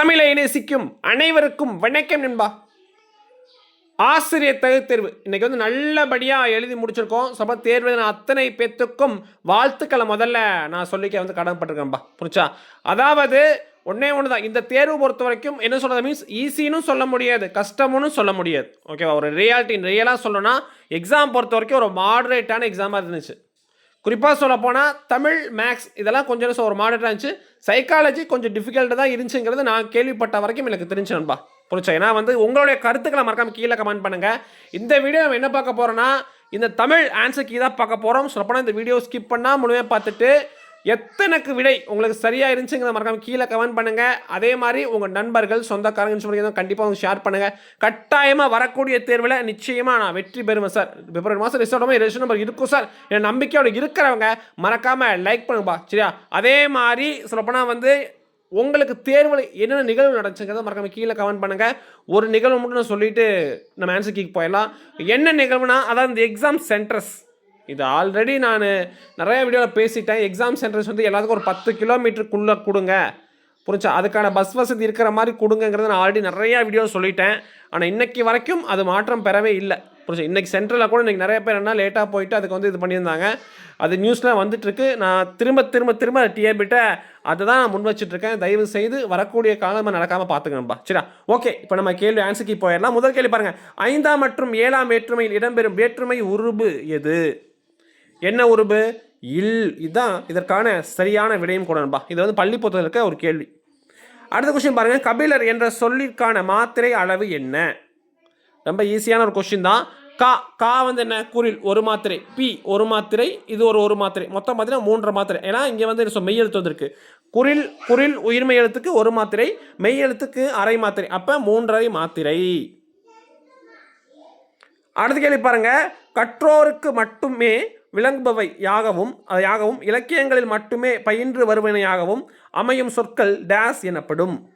தமிழை நேசிக்கும் அனைவருக்கும் வணக்கம் நண்பா. ஆசிரியர் தகுத்தேர்வு இன்னைக்கு வந்து நல்லபடியாக எழுதி முடிச்சிருக்கோம். சப தேர்வு அத்தனை பேத்துக்கும் வாழ்த்துக்களை முதல்ல நான் சொல்லிக்க வந்து கடமைப்பட்டிருக்கேன்பா புரிச்சா அதாவது ஒன்றே ஒன்று தான் இந்த தேர்வு பொறுத்த வரைக்கும் என்ன சொல்கிறது மீன்ஸ் ஈஸின்னு சொல்ல முடியாது. கஷ்டமுன்னு சொல்ல முடியாது. ஓகேவா ஒரு ரியாலிட்டி ரியலாக சொல்லணும்னா எக்ஸாம் பொறுத்த வரைக்கும் ஒரு மாடரேட்டான எக்ஸாமாக இருந்துச்சு. குறிப்பாக சொல்ல போனால் தமிழ் மேக்ஸ் இதெல்லாம் கொஞ்சம் ஒரு மாடர்னாக இருந்துச்சு. சைக்காலஜி கொஞ்சம் டிஃபிகல்ட்டாக தான் இருந்துச்சுங்கிறது நான் கேள்விப்பட்ட வரைக்கும் எனக்கு தெரிஞ்சு நண்பா. புரிச்சா ஏன்னா வந்து உங்களுடைய கருத்துக்களை மறக்காமல் கீழே கமெண்ட் பண்ணுங்கள் இந்த வீடியோ நம்ம என்ன பார்க்க போகிறோன்னா இந்த தமிழ் ஆன்சர் கீ தான் பார்க்க போகிறோம் சொல்லப்போனால் இந்த வீடியோ ஸ்கிப் பண்ணால் முழுமையாக பார்த்துட்டு எத்தனைக்கு விடை உங்களுக்கு சரியாக இருந்துச்சுங்கிறத மறக்காம கீழே கமெண்ட் பண்ணுங்கள் அதே மாதிரி உங்கள் நண்பர்கள் சொந்தக்காரங்கன்னு சொல்லி கண்டிப்பாக வந்து ஷேர் பண்ணுங்கள் கட்டாயமாக வரக்கூடிய தேர்வில் நிச்சயமாக நான் வெற்றி பெறுவேன் சார் பிப்ரவரி மாதம் ரிசல்ட் ரெஜிஸ்டர் நம்பர் இருக்கும் சார் என் நம்பிக்கையோட இருக்கிறவங்க மறக்காமல் லைக் பண்ணுங்கப்பா. சரியா? அதே மாதிரி சொல்லப்போனால் வந்து உங்களுக்கு தேர்வில் என்னென்ன நிகழ்வு நடந்துச்சுங்கிறத மறக்காம கீழே கமெண்ட் பண்ணுங்கள் ஒரு நிகழ்வு மட்டும் நான் சொல்லிட்டு நம்ம ஆன்சர் கீக்கு போயிடலாம். என்ன நிகழ்வுனா அதாவது இந்த எக்ஸாம் சென்டர்ஸ் இது ஆல்ரெடி நான் நிறைய வீடியோவில் பேசிட்டேன். எக்ஸாம் சென்டர்ஸ் வந்து எல்லாத்துக்கும் ஒரு பத்து கிலோமீட்டருக்குள்ளே கொடுங்க. புரிஞ்சா? அதுக்கான பஸ் வசதி இருக்கிற மாதிரி கொடுங்கங்கிறத நான் ஆல்ரெடி நிறையா வீடியோ சொல்லிட்டேன். ஆனால் இன்னைக்கு வரைக்கும் அது மாற்றம் பெறவே இல்லை. புரிஞ்சு? இன்றைக்கி சென்ட்ரலில் கூட இன்றைக்கி நிறைய பேர் என்ன லேட்டாக போயிட்டு அதுக்கு வந்து இது பண்ணியிருந்தாங்க. அது நியூஸ்லாம் வந்துட்டுருக்கு. நான் திரும்ப திரும்ப திரும்ப டிஏபிட்ட அதை தான் நான் முன் வச்சுட்ருக்கேன் தயவு செய்து வரக்கூடிய காலம் நடக்காமல் பார்த்துக்கணும்பா சரியா? ஓகே இப்போ நம்ம கேள்வி ஆன்சருக்கு போயிடலாம். முதல் கேள்வி பாருங்கள் ஐந்தாம் மற்றும் ஏழாம் வேற்றுமையில் இடம்பெறும் வேற்றுமை உருபு எது? என்ன உருபு இல். இதுதான் இதற்கான சரியான விடையும் கூடன்பா இது வந்து பள்ளி இருக்க ஒரு கேள்வி. அடுத்த கொஸ்டின் பாருங்கள் கபிலர் என்ற சொல்லிற்கான மாத்திரை அளவு என்ன? ரொம்ப ஈஸியான ஒரு கொஸ்டின் தான். கா. கா வந்து என்ன? குரில். ஒரு மாத்திரை. பி. ஒரு மாத்திரை. இது ஒரு ஒரு மாத்திரை. மொத்தம் பார்த்தீங்கன்னா மூன்றரை மாத்திரை. ஏன்னா இங்கே வந்து மெய் எழுத்து வந்திருக்கு. குரில். குரில் உயிர்மை எழுத்துக்கு ஒரு மாத்திரை. மெய் எழுத்துக்கு அரை மாத்திரை. அப்போ மூன்றரை மாத்திரை. அடுத்த கேள்வி பாருங்க. கற்றோருக்கு மட்டுமே விளங்குபவை யாகவும் யாகவும் இலக்கியங்களில் மட்டுமே பயின்று வருவனையாகவும் அமையும் சொற்கள் டேஸ் எனப்படும்.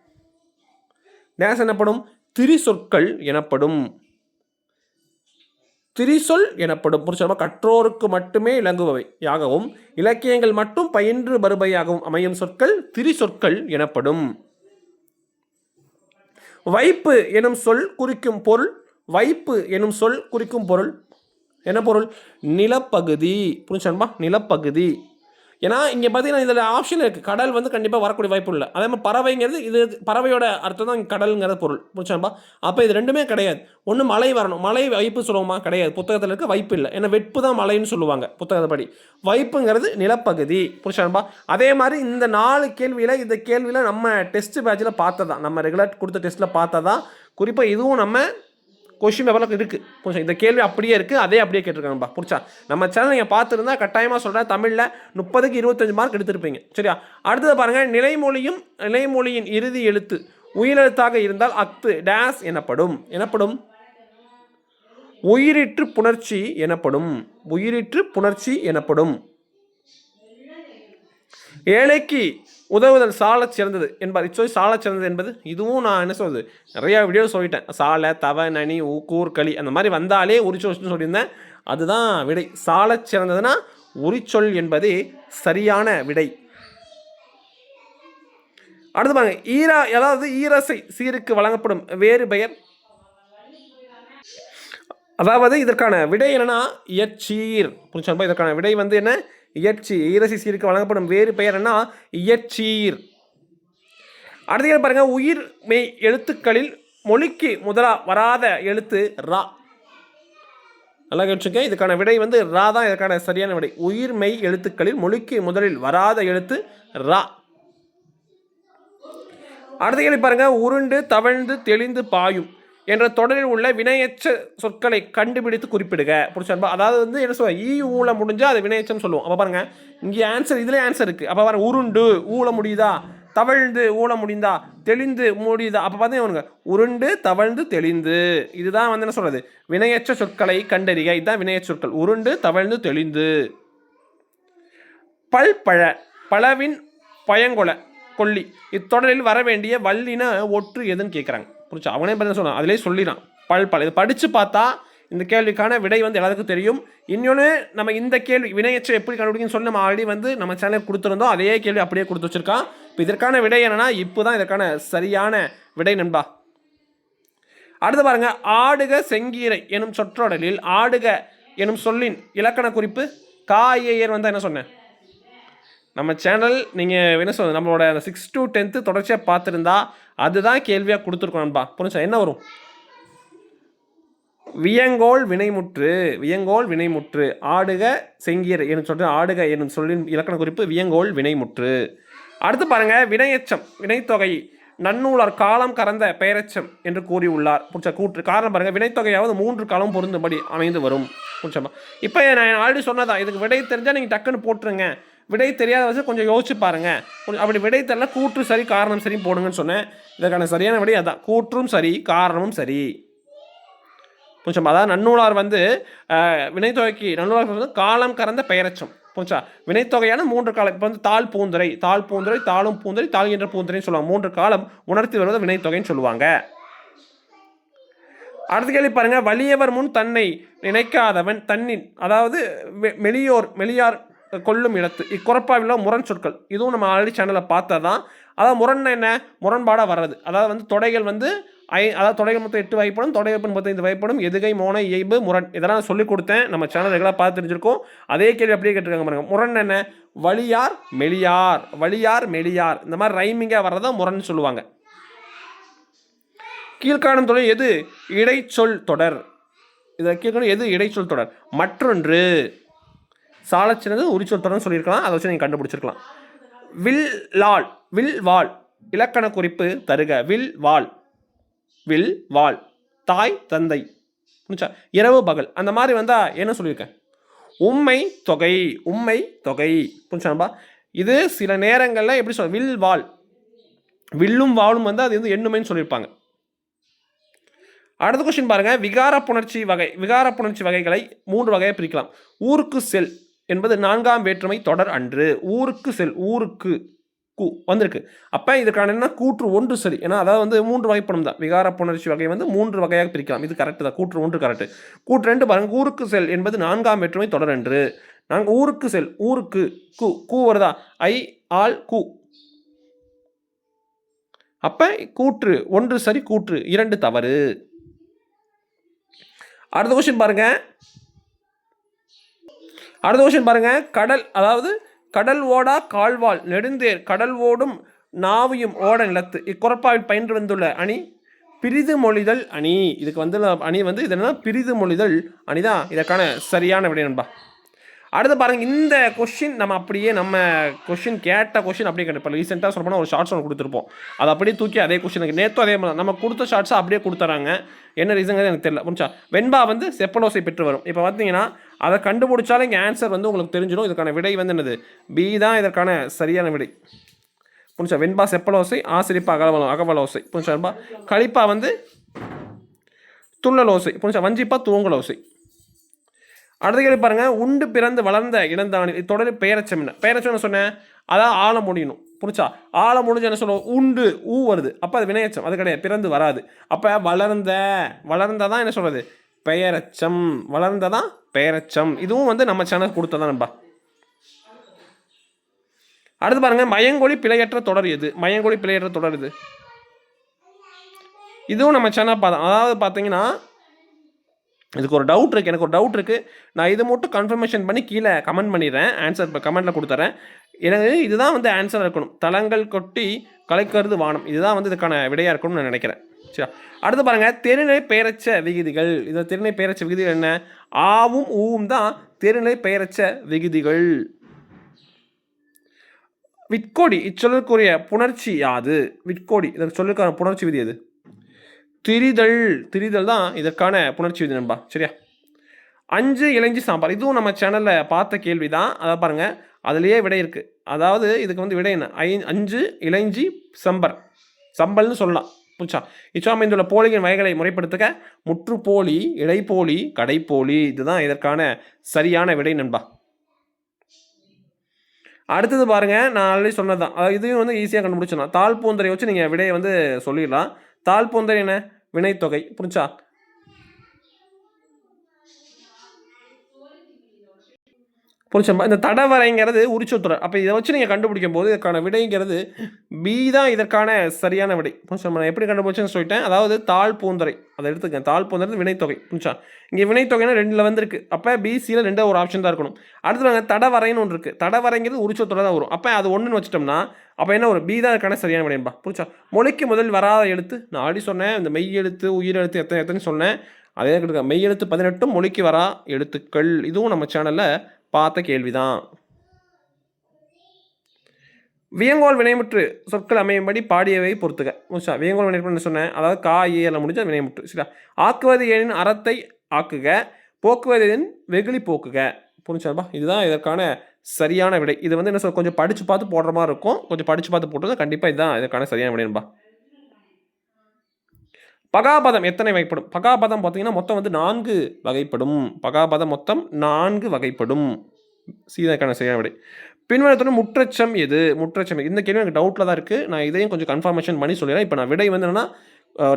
டேஸ் எனப்படும் திரிசொற்கள் எனப்படும். திரிசொல் எனப்படும். புரிச்சமா கற்றோருக்கு மட்டுமே இலங்குபவை யாகவும் இலக்கியங்கள் மட்டும் பயின்று வருபவையாகவும் அமையும் சொற்கள் திரிசொற்கள் எனப்படும். வைப்பு எனும் சொல் குறிக்கும் பொருள் வைப்பு எனும் சொல் குறிக்கும் பொருள் என்ன பொருள்? நிலப்பகுதி. புரிஞ்சுமா நிலப்பகுதி. ஏன்னா இங்கே பார்த்தீங்கன்னா இதில் ஆப்ஷன் இருக்குது கடல் வந்து கண்டிப்பாக வரக்கூடிய வாய்ப்பு இல்லை. அதே மாதிரி பறவைங்கிறது இது பறவையோட அர்த்தம் தான் கடல்ங்கிற பொருள். புரிஞ்சாம்பா அப்போ இது ரெண்டுமே கிடையாது. ஒன்று மழை வரணும். மழை வைப்பு சொல்லுவோமா கிடையாது. புத்தகத்தில் இருக்க வைப்பு இல்லை. ஏன்னா வெப்பு தான் மழைன்னு சொல்லுவாங்க புத்தகத்தைப்படி வைப்புங்கிறது நிலப்பகுதி. புரிச்சான்பா அதே மாதிரி இந்த நாலு கேள்வியில் இந்த கேள்வியில் நம்ம டெஸ்ட் பேட்சில் பார்த்ததான் நம்ம ரெகுலர் கொடுத்த டெஸ்ட்டில் பார்த்ததான் குறிப்பாக இதுவும் நம்ம கொஷின் பேப்பரில் இருக்குது கொஞ்சம் இந்த கேள்வி அப்படியே இருக்குது அதே அப்படியே கேட்டிருக்காங்கப்பா புரிச்சா நம்ம சேனல் நீங்கள் பார்த்துருந்தா கட்டாயமாக சொல்கிறேன் தமிழில் முப்பதுக்கு இருபத்தஞ்சு மார்க் எடுத்திருப்பீங்க. சரியா? அடுத்தது பாருங்கள் நிலைமொழியும் நிலைமொழியின் இறுதி எழுத்து உயிரெழுத்தாக இருந்தால் அக்து டேஸ் எனப்படும். எனப்படும்? உயிரிற்று புணர்ச்சி எனப்படும். உயிரிற்று புணர்ச்சி எனப்படும். ஏழைக்கு உதவுதல் சாலச் சிறந்தது என்பார் இச்சொல் சாலச் சிறந்தது என்பது இதுவும் நான் என்ன சொல்றது? நிறையா வீடியோ சொல்லிட்டேன். சாலை தவ நனி ஊக்கூர் களி அந்த மாதிரி வந்தாலே உரிச்சொல்னு சொல்லியிருந்தேன். அதுதான் விடை. சாலச் சிறந்ததுன்னா உரிச்சொல் என்பது சரியான விடை. அடுத்து பாருங்க. ஈரா அதாவது ஈரசை சீருக்கு வழங்கப்படும். வேறு பெயர்? அதாவது இதற்கான விடை என்னன்னா எச்சீர் புரிஞ்சா இதற்கான விடை வந்து என்ன? இயற்சி ஈரசி சீருக்கு வழங்கப்படும் வேறு பெயர் என்ன? இயற்சீர். அடுத்த பாருங்க. உயிர் மெய் எழுத்துக்களில் மொழிக்கு முதலா வராத எழுத்து ரா. நல்லா கேட்டுருங்க இதுக்கான விடை வந்து ரா தான். இதற்கான சரியான விடை. உயிர் மெய் எழுத்துக்களில் மொழிக்கு முதலில் வராத எழுத்து ரா. அடுத்த கேள்வி பாருங்க. உருண்டு தவழ்ந்து தெளிந்து பாயும். என்ற தொடரில் உள்ள வினையச்ச சொற்களை கண்டுபிடித்து குறிப்பிடுக. புரிச்சா அதாவது வந்து என்ன சொல்ல ஈ ஊழ முடிஞ்சால் அது வினையச்சம் சொல்லுவோம். அப்போ பாருங்கள் இங்கே ஆன்சர் இதில் ஆன்சர் இருக்குது அப்போ பாருங்க. உருண்டு ஊழ முடியுதா? தவழ்ந்து ஊழ முடிந்தா? தெளிந்து முடியுதா? அப்போ பார்த்தீங்கன்னா உருண்டு தவழ்ந்து தெளிந்து. இதுதான் வந்து என்ன சொல்கிறது வினையற்ற சொற்களை கண்டறிக. இதுதான் வினையச் சொற்கள். உருண்டு தவழ்ந்து தெளிந்து. பல்பழ பழவின் பயங்கொல கொல்லி. இத்தொடரில் வர வேண்டிய வல்லின ஒற்று எதுன்னு கேட்குறாங்க புரிச்சு அவனே பதில் சொன்னான்? அதிலே சொல்லிடான் பல் பல். இது படித்து பார்த்தா இந்த கேள்விக்கான விடை வந்து எல்லாத்துக்கும் தெரியும். இன்னொன்று நம்ம இந்த கேள்வி வினையச்சை எப்படி கண்டுபிடிக்குன்னு சொல்லி நம்ம ஆல்ரெடி வந்து நம்ம சேனலுக்கு கொடுத்துருந்தோம். அதே கேள்வி அப்படியே கொடுத்து வச்சிருக்கான். இப்போ இதற்கான விடை என்னென்னா இப்போ தான் இதற்கான சரியான விடை நண்பா. அடுத்து பாருங்க. ஆடுக செங்கீரை எனும் சொற்றொடலில் ஆடுக எனும் சொல்லின் இலக்கண குறிப்பு காயேயர் வந்தால் என்ன சொன்னேன் நம்ம சேனல் நீங்கள் என்ன சொல்றது நம்மளோட அந்த சிக்ஸ் டு டென்த்து தொடர்ச்சியாக பார்த்துருந்தா அதுதான் கேள்வியாக கொடுத்துருக்கோம் நண்பா. புரிஞ்சா என்ன வரும்? வியங்கோல் வினைமுற்று வியங்கோல் வினைமுற்று ஆடுக செங்கியர் என்று சொல்ற ஆடுக என்னும் சொல்லின் இலக்கண குறிப்பு வியங்கோல் வினைமுற்று. அடுத்து பாருங்க வினையச்சம் வினைத்தொகை நன்னூலர் காலம் கறந்த பெயரச்சம் என்று கூறியுள்ளார். புரிச்சா கூற்று காரணம் பாருங்க வினைத்தொகையாவது மூன்று காலம் பொருந்தும்படி அமைந்து வரும். புரிச்சமா இப்போ நான் ஆல்ரெடி சொன்னதா இதுக்கு விடை தெரிஞ்சால் நீங்கள் டக்குன்னு போட்டுருங்க. விடை தெரியாத வச்சு கொஞ்சம் யோசிச்சு பாருங்கள் கொஞ்சம் அப்படி விடை தெரியல கூற்று சரி காரணம் சரி போடுங்கன்னு சொன்னேன். இதற்கான சரியான விடை அதான். கூற்றும் சரி காரணமும் சரி. கொஞ்சம் அதாவது நன்னூலார் வந்து வினைத்தொகைக்கு நன்னூலார் வந்து காலம் கறந்த பெயரச்சம். புரிஞ்சா? வினைத்தொகையான மூன்று காலம் இப்போ வந்து தாழ் பூந்துரை தாழ் பூந்துரை தாளும் பூந்துரை தாழ்கின்ற பூந்துரைன்னு சொல்லுவாங்க. மூன்று காலம் உணர்த்தி வருவது வினைத்தொகைன்னு சொல்லுவாங்க. அடுத்த கேள்வி பாருங்க. வலியவர் முன் தன்னை நினைக்காதவன் தன்னின் அதாவது மெ மெலியோர் மெலியார் கொல்லும் இடத்து. இக்குறப்பாவில் முரண் சொற்கள். இதுவும் நம்ம ஆல்ரெடி சேனலில் பார்த்ததான். அதாவது முரண் என்ன? முரண்பாடாக வர்றது. அதாவது வந்து தொடைகள் வந்து ஐ அதாவது தொடைகள் மொத்தம் எட்டு வகைப்படும். தொடைகள் முப்பத்தைந்து வகைப்படும். எதுகை மோனை இயல்பு முரண். இதெல்லாம் சொல்லிக் கொடுத்தேன். நம்ம சேனல் ரெகுலராக பார்த்து தெரிஞ்சிருக்கோம். அதே கேள்வி அப்படியே கேட்டிருக்காங்க பாருங்க. முரண் என்ன? வழியார் மெலியார். வழியார் மெலியார். இந்த மாதிரி ரைமிங்காக வர்றதா முரண் சொல்லுவாங்க. கீழ்காணும் தொடர் எது? இடைச்சொல் தொடர். இதை கீழ்காணும் எது? இடைச்சொல் தொடர். மற்றொன்று சாலச்சினது உரிச்சொத்தரம் சொல்லியிருக்கலாம். அதை வச்சு நீங்கள் கண்டுபிடிச்சிருக்கலாம். வில் லால் வில் வாள் இலக்கண குறிப்பு தருக. வில் வாள் வில் வாள் தாய் தந்தை. புரிஞ்சா? இரவு பகல். அந்த மாதிரி வந்தால் என்ன சொல்லியிருக்கேன் உண்மை தொகை உண்மை தொகை. புரிஞ்சாம்பா இது சில நேரங்களில் எப்படி சொல் வில் வால். வில்லும் வாளும் வந்து அது வந்து எண்ணுமைன்னு சொல்லியிருப்பாங்க. அடுத்த கொஸ்டின் பாருங்கள் விகார புணர்ச்சி வகை விகார புணர்ச்சி வகைகளை மூன்று வகையை பிரிக்கலாம். ஊருக்கு செல். என்பது நான்காம் வேற்றுமை தொடர் அன்று. ஊருக்கு செல் ஊருக்கு கூ வந்திருக்கு. அப்போ இதுக்கான என்ன? கூற்று ஒன்று சரி ஏன்னா அதாவது வந்து மூன்று வகைப்படும் தான் விகார புணர்ச்சி வகை வந்து மூன்று வகையாக பிரிக்கலாம். இது கரெக்டு தான். கூற்று ஒன்று கரெக்ட் கூற்று ரெண்டு பாருங்க. ஊருக்கு செல் என்பது நான்காம் வேற்றுமை தொடர் அன்று. நாங்கள் ஊருக்கு செல் ஊருக்கு கு கூ வருதா? ஐ ஆல் கூ. அப்போ கூற்று ஒன்று சரி கூற்று இரண்டு தவறு. அடுத்த கொஸ்டின் பாருங்க. அடுத்த கொஸ்டின் பாருங்கள் கடல் அதாவது கடல் ஓடா கால்வாள் நெடுந்தேர் கடல் ஓடும் நாவியும் ஓட நிலத்து. இக்குறப்பாவில் பயின்று வந்துள்ள அணி பிரிது மொழிதல் அணி. இதுக்கு வந்து அணி வந்து இது என்னன்னா பிரிது மொழிதல் அணிதான். இதற்கான சரியான விடை நண்பா. அடுத்து பாருங்கள் இந்த கொஷின் நம்ம அப்படியே நம்ம கொஷின் கேட்ட கொஷின் அப்படியே கேட்டு இப்போ ரீசெண்டாக சொல்லப்போனால் ஒரு ஷார்ட்ஸ் ஒன்று கொடுத்துருப்போம். அதை அப்படியே தூக்கி அதே கொஷினுக்கு நேற்றும் அதே மாதிரி நம்ம கொடுத்த ஷார்ட்ஸை அப்படியே கொடுத்துறாங்க. என்ன ரீசன் எனக்கு தெரியல. புரிஞ்சா? வெண்பா வந்து செப்பலோசை பெற்று வரும். இப்போ பார்த்தீங்கன்னா அதை கண்டுபிடிச்சாலும் இங்கே ஆன்சர் வந்து உங்களுக்கு தெரிஞ்சிடும். இதுக்கான விடை வந்து என்னது? பி தான் இதற்கான சரியான விடை. புரிஞ்சா? வெண்பா செப்பலோசை ஆசிரிப்பா அகவலம் அகவலோசை புரிஞ்சா கழிப்பா வந்து துள்ளலோசை புரிஞ்சா? வஞ்சிப்பா தூங்கலோசை அடுத்த கேள்வி பாருங்க. உண்டு பிறந்து வளர்ந்த இனந்தானி தொடர் பெயரச்சம் என்ன? பெயரச்சம் என்ன சொன்னேன்? அதான் ஆழ முடியணும். புரிச்சா ஆழ முடிஞ்சு என்ன சொல்லுவோம்? உண்டு ஊ வருது. அப்போ அது வினையச்சம். அது கிடையாது. பிறந்து வராது. அப்போ வளர்ந்த வளர்ந்ததான் என்ன சொல்கிறது பெயரச்சம் வளர்ந்ததான் பெயரச்சம் இதுவும் வந்து நம்ம சேனல் கொடுத்ததான் நண்பா? அடுத்து பாருங்க. மயங்கொழி பிழையற்ற தொடர் எது? மயங்கொழி பிழையற்ற தொடர் இது இதுவும் நம்ம சேனல் பார்த்தோம் அதாவது பார்த்தீங்கன்னா இதுக்கு ஒரு டவுட் இருக்குது எனக்கு ஒரு டவுட் இருக்குது நான் இது மட்டும் கன்ஃபர்மேஷன் பண்ணி கீழே கமெண்ட் பண்ணிடுறேன். ஆன்சர் இப்போ கமெண்ட்டில் கொடுத்துறேன். எனக்கு இதுதான் வந்து ஆன்சர் இருக்கணும். தளங்கள் கொட்டி கலைக்கருது வானம். இதுதான் வந்து இதுக்கான விடையாக இருக்கணும்னு நான் நினைக்கிறேன். சரி அடுத்து பாருங்கள் தெருநிலை பெயரச்ச விகுதிகள். இந்த தெருநிலை பெயரச்ச விகுதிகள் என்ன? ஆவும் ஊவும் தான் தெருநிலை பெயரச்ச விகுதிகள். விட்கோடி இச்சொல்லுக்குரிய புணர்ச்சி யாது? விட்கோடி. இதற்கு சொல்லுக்கான புணர்ச்சி விதி எது? திரிதல் திரிதல் தான் இதற்கான புணர்ச்சி விதி நண்பா. சரியா? அஞ்சு இளைஞ்சி சாம்பார். இதுவும் நம்ம சேனலில் பார்த்த கேள்வி தான் அதை பாருங்கள் அதுலேயே விடை இருக்குது அதாவது இதுக்கு வந்து விடை என்ன? ஐ அஞ்சு இளைஞ்சி சம்பர். சம்பல்னு சொல்லலாம். புரிச்சா இச்சாமைந்துள்ள போலியின் வகைகளை முறைப்படுத்துக. முற்றுப்போலி இடைப்போலி கடைப்போலி. இதுதான் இதற்கான சரியான விடை நண்பா. அடுத்தது பாருங்கள் நான் ஆல்ரெடி சொன்னது தான் இதையும் வந்து ஈஸியாக கண்டுபிடிச்சிடலாம். தாழ்பூந்தரை வச்சு நீங்கள் விடையை வந்து சொல்லிடலாம். தாழ்பொந்தர் என என்ன? வினைத்தொகை. புரிஞ்சா புரிச்சம்பா இந்த தடவரைங்கிறது உரிச்சொத்துறர் அப்போ இதை வச்சு நீங்கள் கண்டுபிடிக்கும் போது இதற்கான விடைங்கிறது பி தான் இதற்கான சரியான விடை. புரிச்சா நான் எப்படி கண்டுபிடிச்சேன்னு சொல்லிட்டேன். அதாவது தாழ் பூந்தரை. அதை எடுத்துக்கேன் தாழ் பூந்தரை வினைத்தொகை. புரிச்சா இங்கே வினைத்தொகைனா ரெண்டில் வந்துருக்கு. அப்போ பிசியில் ரெண்டு ஒரு ஆப்ஷன் தான் இருக்கணும். அடுத்து வாங்க தடவரைன்னு ஒன்று இருக்குது தடவரைங்கிறது உரிச்சொத்துற தான் வரும். அப்போ அது ஒன்றுன்னு வச்சிட்டோம்னா அப்போ என்ன ஒரு பி தான் இருக்கான சரியான விடையன்பா புரிச்சா மொழிக்கு முதல் வராத எழுத்து. நான் ஆடி சொன்னேன். இந்த மெய் எழுத்து உயிர் எழுத்து எத்தனை எத்தனை சொன்னேன். அதே கிடைக்க மெய் எழுத்து பதினெட்டும் மொழிக்கு வரா எழுத்துக்கள். இதுவும் நம்ம சேனலில் பார்த்த கேள்விதான். வியங்கோல் வினைமுற்று சொற்கள் அமையும்படி பாடியவை பொறுத்துக. முடிச்சா வியங்கோல் வினைமுற்று சொன்னேன். அதாவது கா ஏல முடிஞ்ச வினைமுற்று. சரியா? ஆக்குவது ஏனின் அறத்தை ஆக்குக போக்குவது எனின் வெகுளி போக்குக. புரிஞ்சாப்பா இதுதான் இதற்கான சரியான விடை. இது வந்து என்ன சொல் கொஞ்சம் படித்து பார்த்து போடுற மாதிரி இருக்கும். கொஞ்சம் படித்து பார்த்து போட்டுருந்தா கண்டிப்பாக இதுதான் இதற்கான சரியான விடைன்பா பகாபதம் எத்தனை வகைப்படும்? பகாபதம் பார்த்தீங்கன்னா மொத்தம் வந்து நான்கு வகைப்படும். பகாபதம் மொத்தம் நான்கு வகைப்படும். சீதாக்கான சரியான விடை பின்வரத்துடன் முற்றச்சம் எது? முற்றச்சம் இந்த கேள்வி எனக்கு டவுட்டில் தான் இருக்குது நான் இதையும் கொஞ்சம் கன்ஃபர்மேஷன் பண்ணி சொல்லிடுறேன். இப்போ நான் விடை வந்து என்னென்னா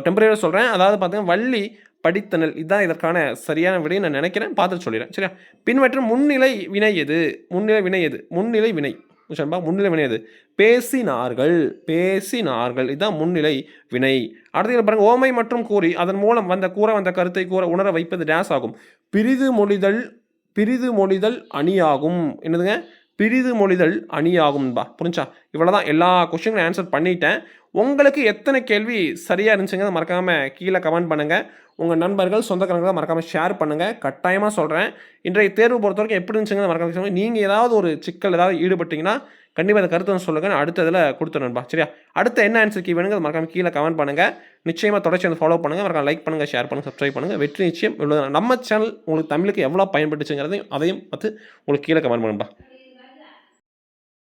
டெம்பரரியாக சொல்கிறேன் அதாவது பார்த்தீங்கன்னா வள்ளி படித்தனல் இதுதான் இதற்கான சரியான விடையை நான் நினைக்கிறேன். பார்த்துட்டு சொல்லிடுறேன். சரியா? பின்வற்றும் முன்னிலை வினை எது? முன்னிலை வினை எது? முன்னிலை வினை. சரிப்பா முன்னிலை வினை அது. பேசினார்கள் பேசினார்கள். இதுதான் முன்னிலை வினை. அடுத்து பாருங்க ஓமை மற்றும் கூறி. அதன் மூலம் வந்த கூற வந்த கருத்தை கூற உணர வைப்பது டேஸ் ஆகும். பிரிது மொழிதல் பிரிது மொழிதல் அணியாகும். என்னதுங்க? பிரிது மொழிதல் அணியாகும்பா புரிஞ்சா? இவ்வளோ தான் எல்லா கொஷினும் ஆன்சர் பண்ணிட்டேன். உங்களுக்கு எத்தனை கேள்வி சரியாக இருந்துச்சுங்க மறக்காமல் கீழே கமெண்ட் பண்ணுங்கள் உங்கள் நண்பர்கள் சொந்தக்காரங்களை மறக்காமல் ஷேர் பண்ணுங்கள் கட்டாயமாக சொல்கிறேன் இன்றைய தேர்வு பொறுத்த வரைக்கும் எப்படி இருந்துச்சுங்க மறக்காம சொல்லுங்கள் நீங்கள் ஏதாவது ஒரு சிக்கல் ஏதாவது ஈடுபட்டீங்கன்னா கண்டிப்பாக அந்த கருத்தை வந்து சொல்லுங்கள் நான் அடுத்த இதில் கொடுத்துருன்பா சரியா? அடுத்த என்ன ஆன்சர் கீ வேணுங்கிறது மறக்காம கீழே கமெண்ட் பண்ணுங்கள் நிச்சயமாக தொடர்ச்சி வந்து ஃபாலோ பண்ணுங்கள் மறக்காம லைக் பண்ணுங்கள் ஷேர் பண்ணுங்கள் சப்ஸ்கிரைப் பண்ணுங்கள் வெற்றி நிச்சயம். இவ்வளோ நம்ம சேனல் உங்களுக்கு தமிழுக்கு எவ்வளோ பயன்பட்டுச்சுங்கிறதையும் அதையும் பார்த்து உங்களுக்கு கீழே கமெண்ட் பண்ணுப்பா